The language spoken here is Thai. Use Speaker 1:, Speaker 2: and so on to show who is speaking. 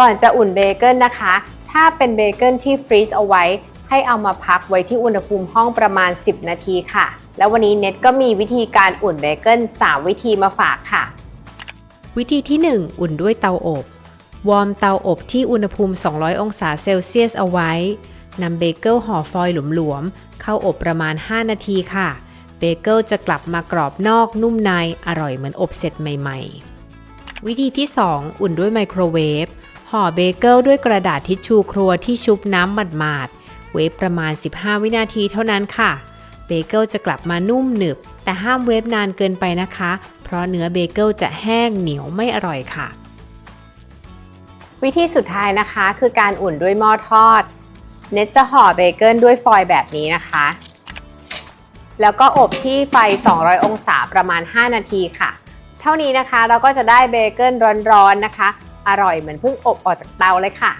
Speaker 1: ก่อนจะอุ่นเบเกิลนะคะ ถ้าเป็นเบเกิลที่ฟรีซเอาไว้ ให้เอามาพักไว้ที่อุณหภูมิห้องประมาณ 10 นาทีค่ะ แล้ววันนี้เน็ตก็มีวิธีการอุ่นเบเกิล3 วิธีมาฝากค่ะ วิธีที่ 1 อุ่นด้วยเตาอบ วอร์มเตาอบที่อุณหภูมิ 200 องศาเซลเซียสเอาไว้นำเบเกิลห่อฟอยล์หลวมๆ เข้าอบประมาณ 5 นาทีค่ะ เบเกิลจะกลับมากรอบนอกนุ่มในอร่อยเหมือนอบเสร็จใหม่ ๆ วิธีที่ 2 อุ่นด้วยไมโครเวฟ ห่อเบเกิลด้วยกระดาษทิชชูครัวที่ชุบน้ำหมาดๆ เวฟประมาณ 15 วินาทีเท่านั้นค่ะ เบเกิลจะกลับมานุ่มหนึบ แต่ห้ามเวฟนานเกินไปนะคะ เพราะเนื้อเบเกิลจะแห้งเหนียวไม่อร่อยค่ะ วิธีสุดท้ายนะคะคือการอุ่นด้วยหม้อทอด เน็ตจะห่อเบเกิลด้วยฟอยล์แบบนี้นะคะ แล้วก็อบที่ไฟ 200 องศาประมาณ 5 นาทีค่ะ เท่านี้นะคะเราก็จะได้เบเกิลร้อนๆนะคะ อร่อยเหมือนเพิ่งอบออกจากเตาเลยค่ะ